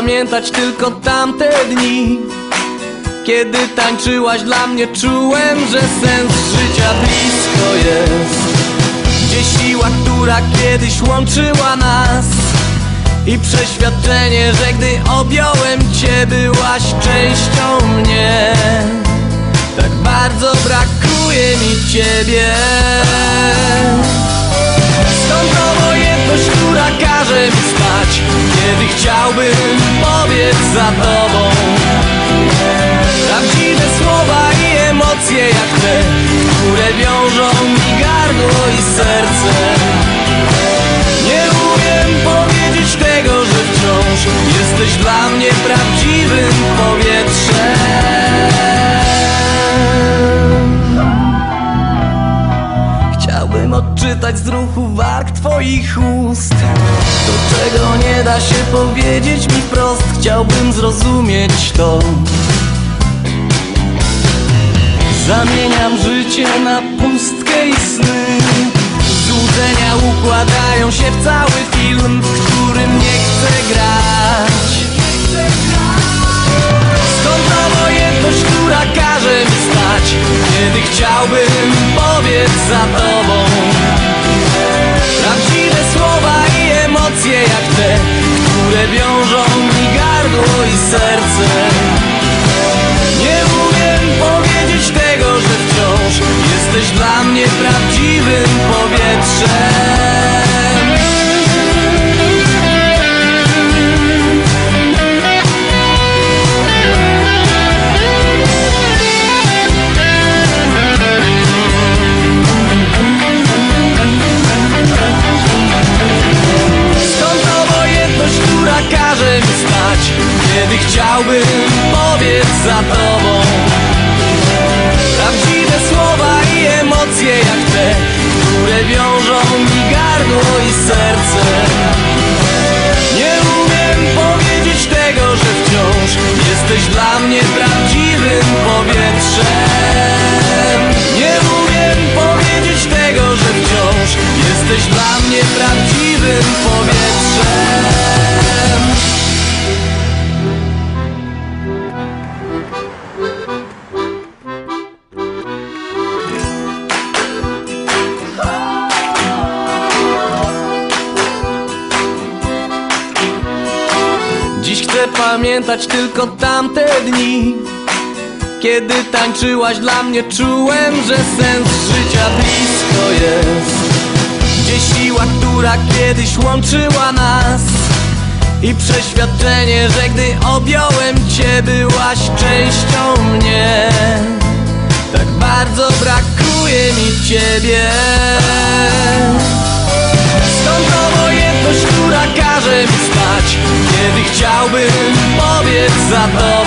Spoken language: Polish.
pamiętać tylko tamte dni. Kiedy tańczyłaś dla mnie czułem, że sens życia blisko jest. Gdzie siła, która kiedyś łączyła nas. I przeświadczenie, że gdy objąłem cię byłaś częścią mnie. Tak bardzo brakuje mi ciebie Chciałbym odczytać z ruchu warg twoich ust. To czego nie da się powiedzieć mi wprost Chciałbym zrozumieć to. Zamieniam życie na pustkę i sny. Złudzenia układają się w cały film W którym nie chcę grać. Skąd obojętność, która każe mi spać Kiedy chciałbym powiedz za tobą Jesteś dla mnie prawdziwym powietrzem która każe mi spać Kiedy chciałbym powiedz za tobą dla mnie prawdziwym powietrzem. Nie umiem powiedzieć tego, że wciąż Jesteś dla mnie prawdziwym powietrzem chcę pamiętać tylko tamte dni. Kiedy tańczyłaś dla mnie czułem, że sens życia blisko jest. Gdzie siła, która kiedyś łączyła nas. I przeświadczenie, że gdy objąłem cię byłaś częścią mnie. Tak bardzo brakuje mi ciebie Chciałbym powiedz za to.